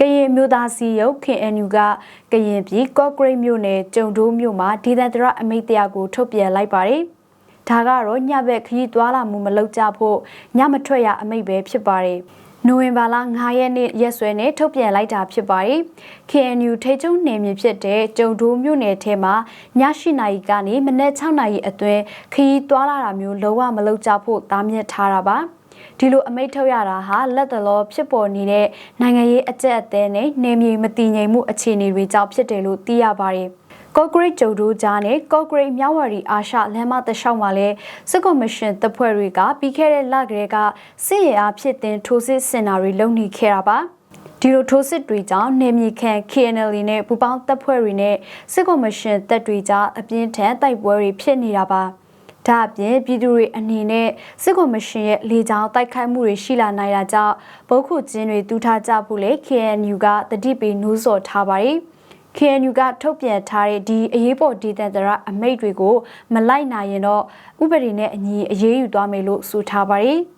ကရင်မျိုးသားစီရုပ် KNU ကကရင်ပြည်ကော့ဂရိတ်မြို့နယ်ကျုံဒိုးမြို့မှာဒေသန္တရအမိတ်တရားကိုထုတ်ပြန်လိုက်ပါတယ်။ဒါကတော့ညဘက်ခရီးသွားလာမှုမလုပ်ကြဖို့ညမထွက်ရအမိတ်ပဲဖြစ်ပါတယ်။ နိုဝင်ဘာလ9ရက်နေ့ရက်စွဲနဲ့ထုတ်ပြန်လိုက်တာဖြစ်ပါတယ်။ KNU ထိချုံနယ်မြေဖြစ်တဲ့ကျုံဒိုးမြို့နယ်ထဲမှာညရှိနာရီကနေမနက်6နာရီအတွင်းခရီးသွားလာတာမျိုးလုံးဝမလုပ်ကြဖို့တားမြစ်ထားတာပါ။ဒီလိုအမိတ်ထုတ်ရတာဟာလက်တလောဖြစ်ပေါ်နေတဲ့နိုင်ငံရေးအကြက်အသေးနဲ့နေမြေမတည်ငြိမ်မှုအခြေအနေတွေကြောင့်ဖြစ်တယ်လို့သိရပါတယ်။ ကော့ဂရိတ်ကျုံတို့ကြားနဲ့ကော့ဂရိတ်မြဝတီအာရှလမ်းမတလျှောက်မှာလဲစစ်ကော်မရှင်တပ်ဖွဲ့တွေကပြီးခဲ့တဲ့လကလေးကစစ်ရေးအားဖြစ်တင်ထိုးစစ်ဆင်တာတွေလုပ်နေခဲ့တာပါ။ဒီလိုထိုးစစ်တွေကြောင့်နေမြေခံ KNL နဲ့ပူပေါင်းတပ်ဖွဲ့တွေနဲ့စစ်ကော်မရှင်တပ်တွေကြားအပြင်းထန်တိုက်ပွဲတွေဖြစ်နေတာပါ။ဒါအပြင်ပြည်သူတွေအနေနဲ့စစ်ကော်မရှင်ရဲ့လေကြောင်းတိုက်ခိုက်မှုတွေရှိလာနိုင်တာကြောင့်ဗုတ်ခုကျင်းတွေတူထားကြဖို့လေ KNU ကတတိပေနှိုးဆော်ထားပါတယ်။ KNU ကထုတ်ပြန်ထားတဲ့ဒီအရေးပေါ်ဒေသန္တရအမိတ်တွေကို မလိုက်နိုင်ရင်တော့ဥပဒေနဲ့အညီအရေးယူသွားမယ်လို့ဆိုထားပါတယ်။